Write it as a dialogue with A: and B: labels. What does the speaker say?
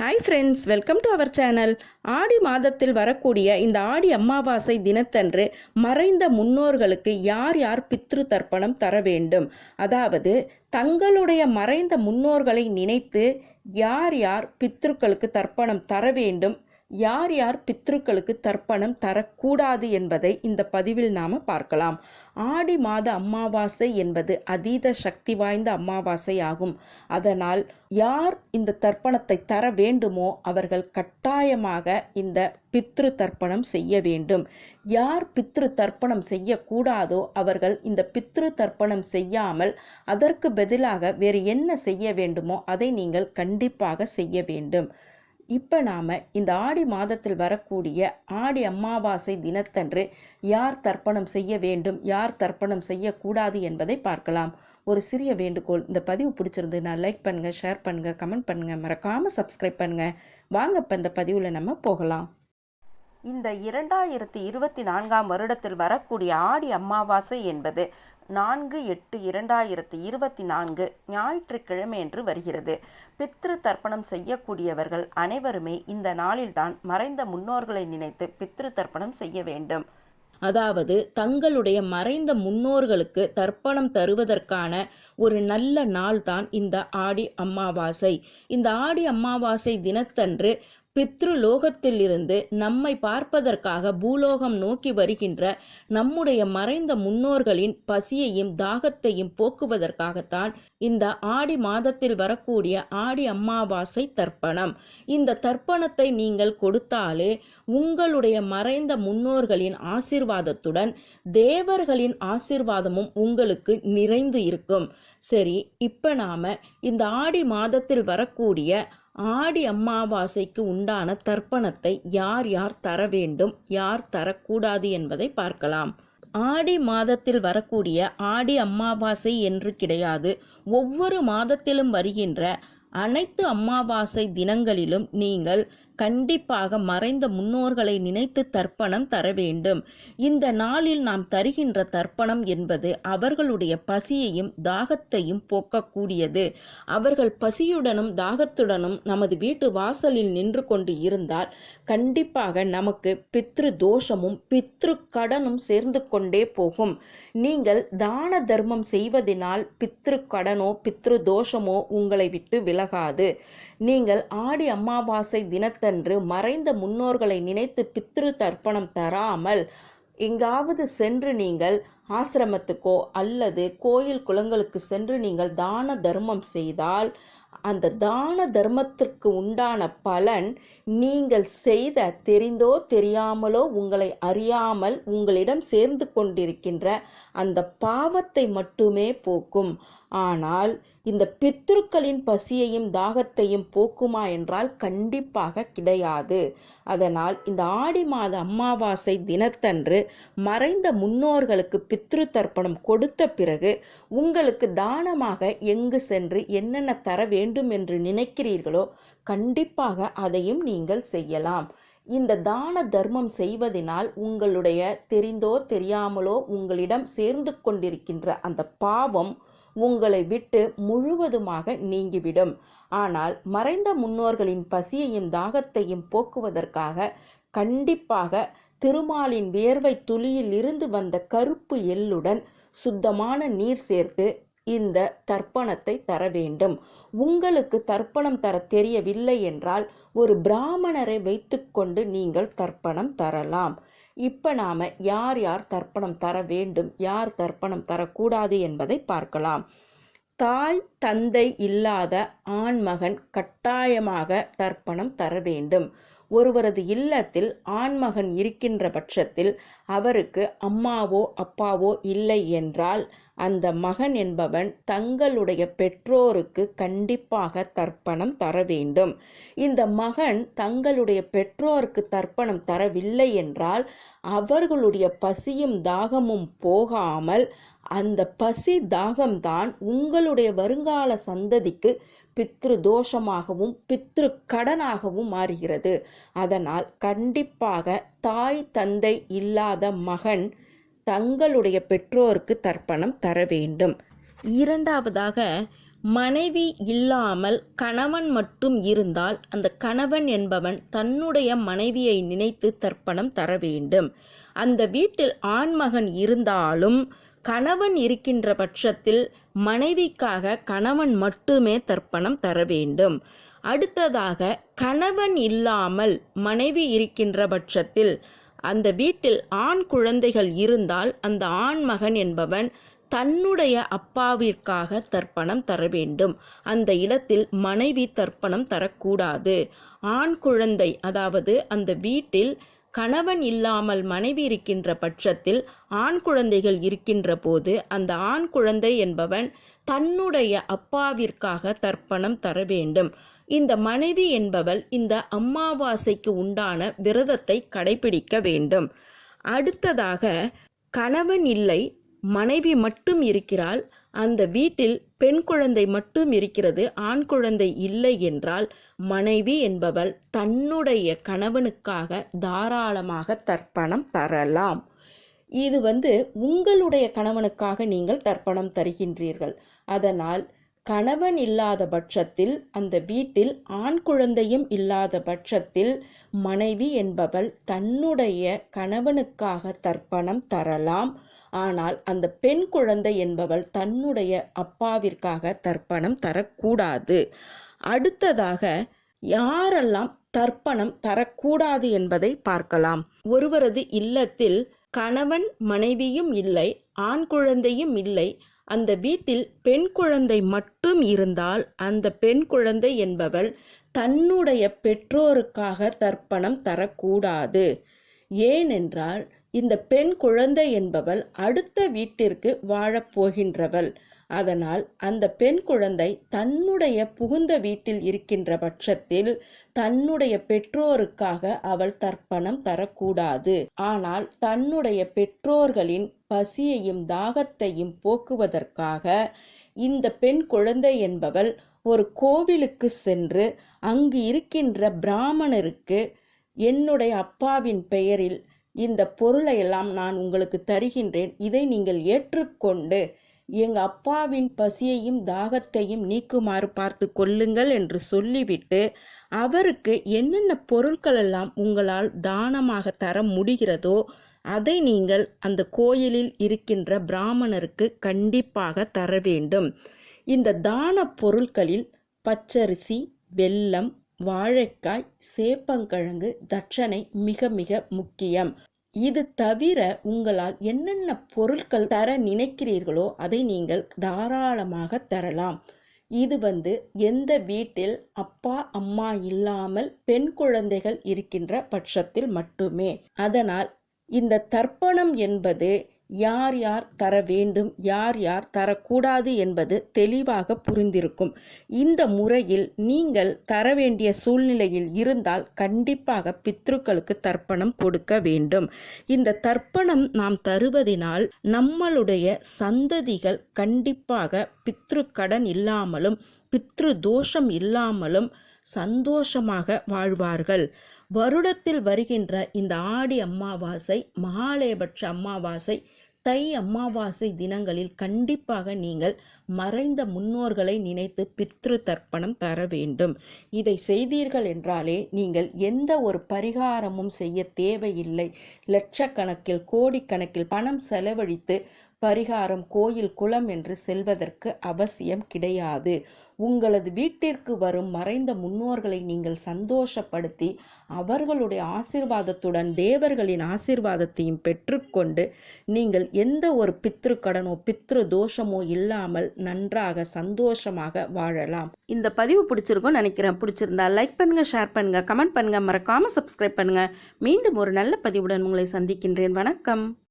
A: Hi friends welcome to our channel Aadi மாதத்தில் வரக்கூடிய இந்த ஆடி அமாவாசை தினத்தன்று மறைந்த முன்னோர்களுக்கு யார் யார் பித்ரு தர்ப்பணம் தர வேண்டும்? அதாவது தங்களுடைய மறைந்த முன்னோர்களை நினைத்து யார் யார் பித்ருக்களுக்கு தர்ப்பணம் தர வேண்டும்? யார் யார் பித்ருக்களுக்கு தர்ப்பணம் தரக்கூடாது என்பதை இந்த பதிவில் நாம் பார்க்கலாம். ஆடி மாத அமாவாசை என்பது அதீத சக்தி வாய்ந்த அமாவாசை ஆகும். அதனால் யார் இந்த தர்ப்பணத்தை தர வேண்டுமோ அவர்கள் கட்டாயமாக இந்த பித்ரு தர்ப்பணம் செய்ய வேண்டும். யார் பித்ரு தர்ப்பணம் செய்யக்கூடாதோ அவர்கள் இந்த பித்ரு தர்ப்பணம் செய்யாமல் அதற்கு பதிலாக வேறு என்ன செய்ய வேண்டுமோ அதை நீங்கள் கண்டிப்பாக செய்ய வேண்டும். இப்போ நாம் இந்த ஆடி மாதத்தில் வரக்கூடிய ஆடி அமாவாசை தினத்தன்று யார் தர்ப்பணம் செய்ய வேண்டும் யார் தர்ப்பணம் செய்யக்கூடாது என்பதை பார்க்கலாம். ஒரு சிறிய வேண்டுகோள் இந்த பதிவு பிடிச்சிருந்துன்னா லைக் பண்ணுங்கள் ஷேர் பண்ணுங்கள் கமெண்ட் பண்ணுங்கள் மறக்காமல் சப்ஸ்கிரைப் பண்ணுங்கள் வாங்க இப்போ இந்த பதிவில் நம்ம போகலாம்.
B: இந்த இரண்டாயிரத்தி இருபத்தி நான்காம் வருடத்தில் வரக்கூடிய ஆடி அமாவாசை என்பது நான்கு எட்டு இரண்டாயிரத்தி இருபத்தி நான்கு ஞாயிற்றுக்கிழமையன்று வருகிறது. பித்ரு தர்ப்பணம் செய்யக்கூடியவர்கள் அனைவருமே இந்த நாளில்தான் மறைந்த முன்னோர்களை நினைத்து பித்ரு தர்ப்பணம் செய்ய வேண்டும்.
A: அதாவது தங்களுடைய மறைந்த முன்னோர்களுக்கு தர்ப்பணம் தருவதற்கான ஒரு நல்ல நாள் தான் இந்த ஆடி அமாவாசை. இந்த ஆடி அமாவாசை தினத்தன்று பித்ருலோகத்திலிருந்து நம்மை பார்ப்பதற்காக பூலோகம் நோக்கி வருகின்ற நம்முடைய மறைந்த முன்னோர்களின் பசியையும் தாகத்தையும் போக்குவதற்காகத்தான் இந்த ஆடி மாதத்தில் வரக்கூடிய ஆடி அம்மாவாசை தர்ப்பணம். இந்த தர்ப்பணத்தை நீங்கள் கொடுத்தாலே உங்களுடைய மறைந்த முன்னோர்களின் ஆசிர்வாதத்துடன் தேவர்களின் ஆசிர்வாதமும் உங்களுக்கு நிறைந்து இருக்கும். சரி இப்போ நாம இந்த ஆடி மாதத்தில் வரக்கூடிய ஆடி அம்மாவாசைக்கு உண்டான தர்ப்பணத்தை யார் யார் தர வேண்டும் யார் தரக்கூடாது என்பதை பார்க்கலாம். ஆடி மாதத்தில் வரக்கூடிய ஆடி அம்மாவாசை என்று கிடையாது. ஒவ்வொரு மாதத்திலும் வருகின்ற அனைத்து அம்மாவாசை தினங்களிலும் நீங்கள் கண்டிப்பாக மறைந்த முன்னோர்களை நினைத்து தர்ப்பணம் தர வேண்டும். இந்த நாளில் நாம் தருகின்ற தர்ப்பணம் என்பது அவர்களுடைய பசியையும் தாகத்தையும் போக்கக்கூடியது. அவர்கள் பசியுடனும் தாகத்துடனும் நமது வீட்டு வாசலில் நின்று கொண்டு இருந்தால் கண்டிப்பாக நமக்கு பித்ரு தோஷமும் பித்ரு கடனும் சேர்ந்து கொண்டே போகும். நீங்கள் தான தர்மம் செய்வதனால் பித்ரு கடனோ பித்ரு தோஷமோ உங்களை விட்டு விலகாது. நீங்கள் ஆடி அமாவாசை தினத்தன்று மறைந்த முன்னோர்களை நினைத்து பித்ரு தர்ப்பணம் தராமல் எங்காவது சென்று நீங்கள் ஆசிரமத்துக்கோ அல்லது கோயில் குளங்களுக்கு சென்று நீங்கள் தான தர்மம் செய்தால் அந்த தான தர்மத்திற்கு உண்டான பலன் நீங்கள் செய்த தெரிந்தோ தெரியாமலோ உங்களை அறியாமல் உங்களிடம் சேர்ந்து கொண்டிருக்கின்ற அந்த பாவத்தை மட்டுமே போக்கும். ஆனால் இந்த பித்ருக்களின் பசியையும் தாகத்தையும் போக்குமா என்றால் கண்டிப்பாக கிடையாது. அதனால் இந்த ஆடி மாத அமாவாசை தினத்தன்று மறைந்த முன்னோர்களுக்கு பித்ரு தர்ப்பணம் கொடுத்த பிறகு உங்களுக்கு தானமாக எங்கு சென்று என்னென்ன தர வேண்டும் என்று நினைக்கிறீர்களோ கண்டிப்பாக அதையும் நீங்கள் செய்யலாம். இந்த தான தர்மம் செய்வதனால் உங்களுடைய தெரிந்தோ தெரியாமலோ உங்களிடம் சேர்ந்து கொண்டிருக்கின்ற அந்த பாவம் உங்களை விட்டு முழுவதுமாக நீங்கிவிடும். ஆனால் மறைந்த முன்னோர்களின் பசியையும் தாகத்தையும் போக்குவதற்காக கண்டிப்பாக திருமாலின் வியர்வை துளியில் இருந்து வந்த கருப்பு எள்ளுடன் சுத்தமான நீர் சேர்த்து இந்த தர்ப்பணத்தை தர வேண்டும். உங்களுக்கு தர்ப்பணம் தர தெரியவில்லை என்றால் ஒரு பிராமணரை வைத்துக்கொண்டு நீங்கள் தர்ப்பணம் தரலாம். இப்போ நாம் யார் யார் தர்ப்பணம் தர வேண்டும் யார் தர்ப்பணம் தரக்கூடாது என்பதை பார்க்கலாம். தாய் தந்தை இல்லாத ஆண்மகன் கட்டாயமாக தர்ப்பணம் தர வேண்டும். ஒருவரது இல்லத்தில் ஆண்மகன் இருக்கின்ற பட்சத்தில் அவருக்கு அம்மாவோ அப்பாவோ இல்லை என்றால் அந்த மகன் என்பவன் தங்களுடைய பெற்றோருக்கு கண்டிப்பாக தர்ப்பணம் தர வேண்டும். இந்த மகன் தங்களுடைய பெற்றோருக்கு தர்ப்பணம் தரவில்லை என்றால் அவர்களுடைய பசியும் தாகமும் போகாமல் அந்த பசி தாகம்தான் உங்களுடைய வருங்கால சந்ததிக்கு பித்ரு தோஷமாகவும் பித்ரு கடனாகவும் மாறுகிறது. அதனால் கண்டிப்பாக தாய் தந்தை இல்லாத மகன் தங்களுடைய பெற்றோருக்கு தர்ப்பணம் தர வேண்டும். இரண்டாவதாக மனைவி இல்லாமல் கணவன் மட்டும் இருந்தால் அந்த கணவன் என்பவன் தன்னுடைய மனைவியை நினைத்து தர்ப்பணம் தர வேண்டும். அந்த வீட்டில் ஆண்மகன் இருந்தாலும் கணவன் இருக்கின்ற பட்சத்தில் மனைவிக்காக கணவன் மட்டுமே தர்ப்பணம் தர வேண்டும். அடுத்ததாக கணவன் இல்லாமல் மனைவி இருக்கின்ற பட்சத்தில் அந்த வீட்டில் ஆண் குழந்தைகள் இருந்தால் அந்த ஆண் மகன் என்பவன் தன்னுடைய அப்பாவிற்காக தர்ப்பணம் தர வேண்டும். அந்த இடத்தில் மனைவி தர்ப்பணம் தரக்கூடாது. ஆண் குழந்தை அதாவது அந்த வீட்டில் கணவன் இல்லாமல் மனைவி இருக்கின்ற பட்சத்தில் ஆண் குழந்தைகள் இருக்கின்ற போது அந்த ஆண் குழந்தை என்பவன் தன்னுடைய அப்பாவிற்காக தர்ப்பணம் தர வேண்டும். இந்த மனைவி என்பவள் இந்த அம்மாவாசைக்கு உண்டான விரதத்தை கடைபிடிக்க வேண்டும். அடுத்ததாக கணவன் இல்லை மனைவி மட்டும் இருக்கிறாள் அந்த வீட்டில் பெண் குழந்தை மட்டும் இருக்கிறது ஆண் குழந்தை இல்லை என்றால் மனைவி என்பவள் தன்னுடைய கணவனுக்காக தாராளமாக தர்ப்பணம் தரலாம். இது வந்து உங்களுடைய கணவனுக்காக நீங்கள் தர்ப்பணம் தருகின்றீர்கள். அதனால் கணவன் இல்லாத பட்சத்தில் அந்த வீட்டில் ஆண் குழந்தையும் இல்லாத பட்சத்தில் மனைவி என்பவள் தன்னுடைய கணவனுக்காக தர்ப்பணம் தரலாம். ஆனால் அந்த பெண் குழந்தை என்பவள் தன்னுடைய அப்பாவிற்காக தர்ப்பணம் தரக்கூடாது. அடுத்ததாக யாரெல்லாம் தர்ப்பணம் தரக்கூடாது என்பதை பார்க்கலாம். ஒருவரது இல்லத்தில் கணவன் மனைவியும் இல்லை ஆண் குழந்தையும் இல்லை. அந்த வீட்டில் பெண் குழந்தை மட்டும் இருந்தால் அந்த பெண் குழந்தை என்பவள் தன்னுடைய பெற்றோருக்காக தர்ப்பணம் தரக்கூடாது. ஏனென்றால் இந்த பெண் குழந்தை என்பவள் அடுத்த வீட்டிற்கு வாழப்போகின்றவள் அதனால் அந்த பெண் குழந்தை தன்னுடைய புகுந்த வீட்டில் இருக்கின்ற பட்சத்தில் தன்னுடைய பெற்றோருக்காக அவள் தர்ப்பணம் தரக்கூடாது. ஆனால் தன்னுடைய பெற்றோர்களின் பசியையும் தாகத்தையும் போக்குவதற்காக இந்த பெண் குழந்தை என்பவள் ஒரு கோவிலுக்கு சென்று அங்கு இருக்கின்ற பிராமணருக்கு என்னுடைய அப்பாவின் பெயரில் இந்த பொருளை எல்லாம் நான் உங்களுக்கு தருகின்றேன். இதை நீங்கள் ஏற்றுக்கொண்டு எங்கள் அப்பாவின் பசியையும் தாகத்தையும் நீக்குமாறு பார்த்து கொள்ளுங்கள் என்று சொல்லிவிட்டு அவருக்கு என்னென்ன பொருட்கள் எல்லாம் உங்களால் தானமாக தர முடிகிறதோ அதை நீங்கள் அந்த கோயிலில் இருக்கின்ற பிராமணருக்கு கண்டிப்பாக தர வேண்டும். இந்த தான பொருட்களில் பச்சரிசி வெல்லம் வாழைக்காய் சேப்பங்கிழங்கு தட்சணை மிக மிக முக்கியம். இது தவிர உங்களால் என்னென்ன பொருட்கள் தர நினைக்கிறீர்களோ அதை நீங்கள் தாராளமாக தரலாம். இது வந்து எந்த வீட்டில் அப்பா அம்மா இல்லாமல் பெண் குழந்தைகள் இருக்கின்ற பட்சத்தில் மட்டுமே. அதனால் இந்த தர்ப்பணம் என்பது யார் யார் தர வேண்டும் யார் யார் தரக்கூடாது என்பது தெளிவாக புரிந்திருக்கும். இந்த முறையில் நீங்கள் தர வேண்டிய சூழ்நிலையில் இருந்தால் கண்டிப்பாக பித்ருக்களுக்கு தர்ப்பணம் கொடுக்க வேண்டும். இந்த தர்ப்பணம் நாம் தருவதினால் நம்மளுடைய சந்ததிகள் கண்டிப்பாக பித்ரு கடன் இல்லாமலும் பித்ரு தோஷம் இல்லாமலும் சந்தோஷமாக வாழ்வார்கள். வருடத்தில் வருகின்ற இந்த ஆடி அம்மாவாசை மகாலயபட்ச அம்மாவாசை தை அமாவாசை தினங்களில் கண்டிப்பாக நீங்கள் மறைந்த முன்னோர்களை நினைத்து பித்ரு தர்ப்பணம் தர வேண்டும். இதை செய்தீர்கள் என்றாலே நீங்கள் எந்த ஒரு பரிகாரமும் செய்ய தேவையில்லை. லட்சக்கணக்கில் கோடிக்கணக்கில் பணம் செலவழித்து பரிகாரம் கோயில் குளம் என்று செல்வதற்கு அவசியம் கிடையாது. உங்களது வீட்டிற்கு வரும் மறைந்த முன்னோர்களை நீங்கள் சந்தோஷப்படுத்தி அவர்களுடைய ஆசிர்வாதத்துடன் தேவர்களின் ஆசிர்வாதத்தையும் பெற்றுக்கொண்டு நீங்கள் எந்த ஒரு பித்ரு கடனோ பித்ரு தோஷமோ இல்லாமல் நன்றாக சந்தோஷமாக வாழலாம். இந்த பதிவு பிடிச்சிருக்கும் நினைக்கிறேன். பிடிச்சிருந்தா லைக் பண்ணுங்க ஷேர் பண்ணுங்க கமெண்ட் பண்ணுங்க. மறக்காம சப்ஸ்கிரைப் பண்ணுங்க. மீண்டும் ஒரு நல்ல பதிவுடன் உங்களை சந்திக்கின்றேன். வணக்கம்.